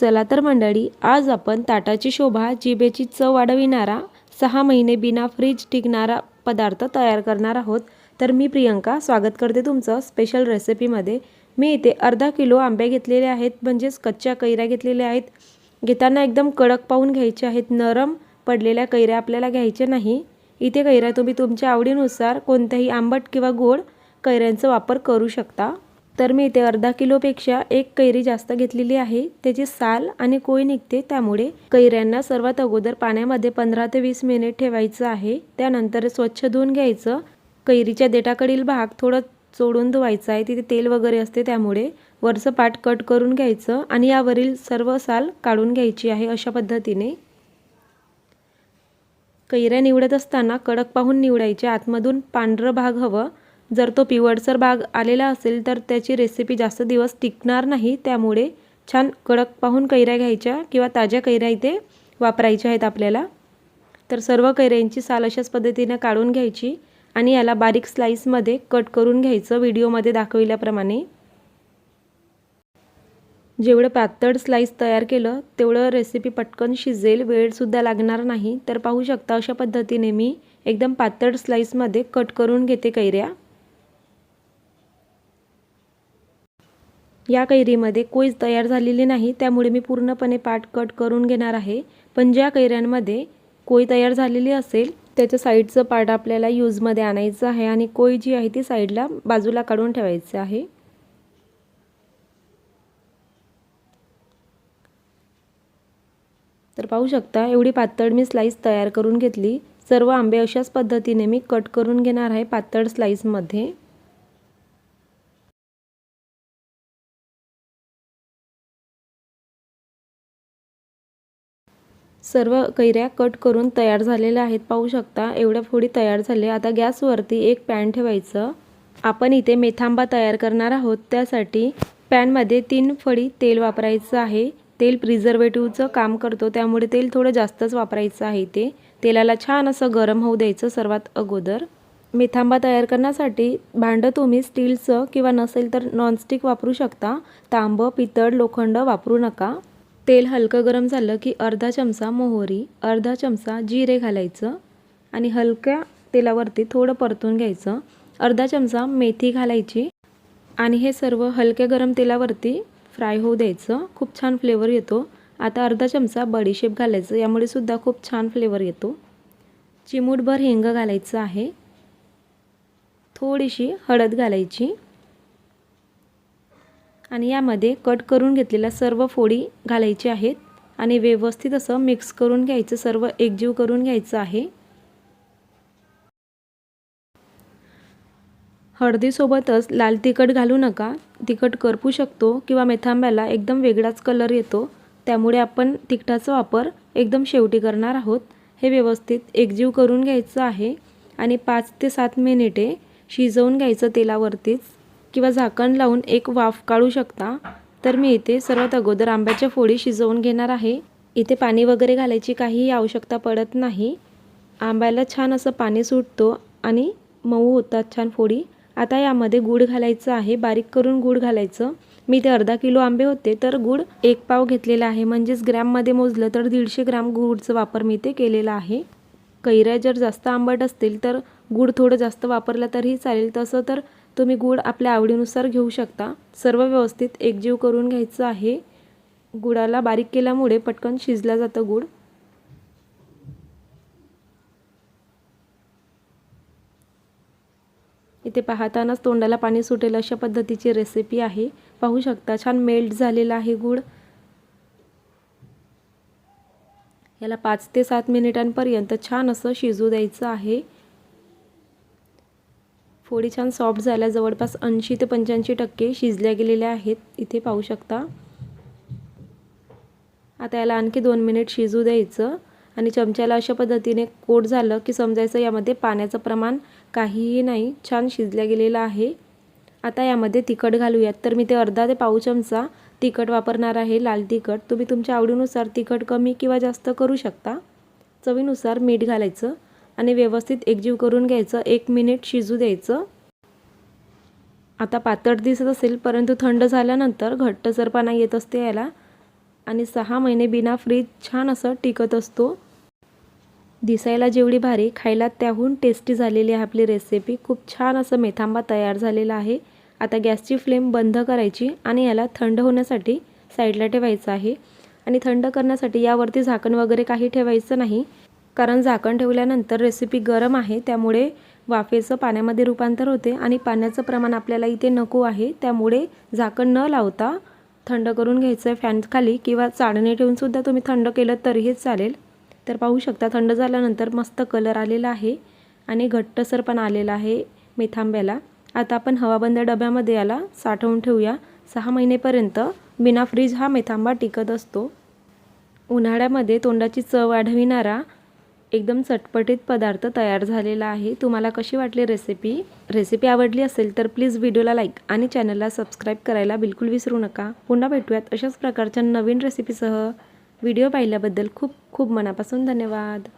चला तर मंडळी आज आपण ताटाची शोभा जिभेची चव वाढविणारा सहा महिने बिना फ्रीज टिकणारा पदार्थ तयार करणार आहोत. तर मी प्रियंका स्वागत करते तुमचं स्पेशल रेसिपीमध्ये मी इथे अर्धा किलो आंबे घेतलेले आहेत म्हणजेच कच्च्या कैऱ्या घेतलेल्या आहेत. घेताना एकदम कडक पाहून घ्यायचे आहेत. नरम पडलेल्या कैऱ्या आपल्याला घ्यायच्या नाही. इथे कैऱ्या तुम्ही तुमच्या आवडीनुसार कोणत्याही आंबट किंवा गोड कैऱ्यांचा वापर करू शकता. तर मी इथे अर्धा किलोपेक्षा एक कैरी जास्त घेतलेली आहे. त्याची साल आणि कोय निघते त्यामुळे कैऱ्यांना सर्वात अगोदर पाण्यामध्ये पंधरा ते वीस मिनिट ठेवायचं आहे. त्यानंतर स्वच्छ धुवून घ्यायचं. कैरीच्या देठाकडील भाग थोडं चोडून धुवायचा आहे. तिथे तेल वगैरे असते त्यामुळे वरचं पाट कट करून घ्यायचं आणि यावरील सर्व साल काढून घ्यायची आहे अशा पद्धतीने. कैऱ्या निवडत असताना कडक पाहून निवडायचे. आतमधून पांढरं भाग हवं. जर तो पिवळसर भाग आलेला असेल तर त्याची रेसिपी जास्त दिवस टिकणार नाही. त्यामुळे छान कडक पाहून कैऱ्या घ्यायच्या किंवा ताज्या कैऱ्या इथे वापरायच्या आहेत आपल्याला. तर सर्व कैऱ्यांची साल अशाच पद्धतीने काढून घ्यायची आणि याला बारीक स्लाईसमध्ये कट करून घ्यायचं व्हिडिओमध्ये दाखविल्याप्रमाणे. जेवढं पातळ स्लाईस तयार केलं तेवढं रेसिपी पटकन शिजेल वेळसुद्धा लागणार नाही. तर पाहू शकता अशा पद्धतीने मी एकदम पातळ स्लाईसमध्ये कट करून घेते कैऱ्या. या कैरीमध्ये कोईज तयार झालेली नाही त्यामुळे मी पूर्णपणे पाट कट करून घेणार आहे. पण ज्या कैऱ्यांमध्ये कोई तयार झालेली असेल त्याच्या साईडचं पार्ट आपल्याला यूजमध्ये आणायचं आहे आणि कोई जी आहे ती साईडला बाजूला काढून ठेवायचं आहे. तर पाहू शकता एवढी पातळ मी स्लाईस तयार करून घेतली. सर्व आंबे अशाच पद्धतीने मी कट करून घेणार आहे पातळ स्लाईसमध्ये सर्व कैऱ्या कट करून तयार झालेल्या आहेत. पाहू शकता एवढ्या फोडी तयार झाले. आता गॅसवरती एक पॅन ठेवायचं. आपण इथे मेथांबा तयार करणार आहोत. त्यासाठी पॅनमध्ये तीन फळी तेल वापरायचं आहे. तेल प्रिझर्वेटिव्हचं काम करतो. त्यामुळे तेल थोडं जास्तच वापरायचं आहे ते तेलाला छान असं गरम होऊ द्यायचं सर्वात अगोदर. मेथांबा तयार करण्यासाठी भांडं तुम्ही स्टीलचं किंवा नसेल तर नॉनस्टिक वापरू शकता. तांबं पितळ लोखंड वापरू नका. तेल हलकं गरम झालं की अर्धा चमचा मोहरी अर्धा चमचा जिरे घालायचं आणि हलक्या तेलावरती थोडं परतून घ्यायचं. अर्धा चमचा मेथी घालायची आणि हे सर्व हलक्या गरम तेलावरती फ्राय होऊ द्यायचं. खूप छान फ्लेवर येतो. आता अर्धा चमचा बडीशेप घालायचं. यामुळे सुद्धा खूप छान फ्लेवर येतो. चिमूटभर हिंग घालायचं आहे. थोडीशी हळद घालायची. आणि यामध्ये कट करून घेतलेल्या सर्व फोडी घालायची आहेत आणि व्यवस्थित असं मिक्स करून घ्यायचं सर्व एकजीव करून घ्यायचं आहे. हळदीसोबतच लाल तिखट घालू नका. तिखट करपू शकतो किंवा मेथांब्याला एकदम वेगळाच कलर येतो. त्यामुळे आपण तिखटाचा वापर एकदम शेवटी करणार आहोत. हे व्यवस्थित एकजीव करून घ्यायचं आहे आणि पाच ते सात मिनिटे शिजवून घ्यायचं तेलावरतीच. किंवा झाकण लावून एक वाफ काढू शकता तर मी इथे सर्वात अगोदर आंब्याच्या फोडी शिजवून घेणार आहे. इथे पाणी वगैरे घालायची काहीही आवश्यकता पडत नाही. आंब्याला छान असं पाणी सुटतो आणि मऊ होतात छान फोडी. आता यामध्ये गूळ घालायचं आहे बारीक करून गूळ घालायचं. मी ते अर्धा किलो आंबे होते तर गूळ एक पाव घेतलेला आहे. म्हणजेच ग्रॅममध्ये मोजलं तर दीडशे ग्रॅम गूळचं वापर मी ते केलेला आहे. कैऱ्या जर जास्त आंबट असतील तर गूळ थोडं जास्त वापरला तरीही चालेल. तसं तर तुम्ही गूळ आपल्या आवडीनुसार घेऊ शकता. सर्व व्यवस्थित एकजीव करून घ्यायचं आहे. गुळाला बारीक केल्यामुळे पटकन शिजला जातं गूळ इथे पाहतानाच तोंडाला पाणी सुटेल अशा पद्धतीची रेसिपी आहे. पाहू शकता छान मेल्ट झालेला आहे गूळ याला पाच ते सात मिनिटांपर्यंत छान असं शिजू द्यायचं आहे. फोडी छान सॉफ्ट झाल्या. जवळपास ऐंशी ते पंच्याऐंशी टक्के शिजल्या गेलेल्या आहेत. इथे पाहू शकता. आता याला आणखी दोन मिनिट शिजू द्यायचं. आणि चमच्याला अशा पद्धतीने कोट झालं की समजायचं यामध्ये पाण्याचं प्रमाण काहीही नाही. छान शिजल्या गेलेलं आहे. आता यामध्ये तिखट घालूयात. तर मी ते अर्धा ते पाऊ चमचा तिखट वापरणार आहे लाल तिखट. तुम्ही तुमच्या आवडीनुसार तिखट कमी किंवा जास्त करू शकता. चवीनुसार मीठ घालायचं. आणि व्यवस्थित एकजीव करून घ्यायचं. एक मिनिट शिजू द्यायचं. आता पातळ दिसत असेल परंतु थंड झाल्यानंतर घट्टसरपणा येत असते याला. आणि सहा महिने बिना फ्रीज छान असं टिकत असतो. दिसायला जेवढी भारी खायला त्याहून टेस्टी झालेली आहे आपली रेसिपी खूप छान असं मेथांबा तयार झालेला आहे. आता गॅसची फ्लेम बंद करायची आणि याला थंड होण्यासाठी साईडला ठेवायचं आहे. आणि थंड करण्यासाठी यावरती झाकण वगैरे काही ठेवायचं नाही. कारण झाकण ठेवल्यानंतर रेसिपी गरम आहे त्यामुळे वाफेचं पाण्यामध्ये रूपांतर होते आणि पाण्याचं प्रमाण आपल्याला इथे नको आहे त्यामुळे झाकण न लावता थंड करून घ्यायचं आहे फॅनखाली किंवा चाळणी ठेवूनसुद्धा तुम्ही थंड केलं तरीही चालेल. तर पाहू शकता थंड झाल्यानंतर मस्त कलर आलेला आहे आणि घट्टसर पण आलेला आहे मेथांब्याला. आता आपण हवाबंद डब्यामध्ये याला साठवून ठेवूया. सहा महिनेपर्यंत बिना फ्रीज हा मेथांबा टिकत असतो. उन्हाळ्यामध्ये तोंडाची चव वाढविणारा एकदम चटपटीत पदार्थ तयार झालेला आहे. तुम्हाला कशी वाटली रेसिपी रेसिपी आवडली असेल तर प्लीज व्हिडिओला लाईक आणि चॅनलला सबस्क्राईब करायला बिलकुल विसरू नका. पुन्हा भेटूयात अशाच प्रकारच्या नवीन रेसिपीसह व्हिडिओ पाहिल्याबद्दल खूप खूप मनापासून धन्यवाद.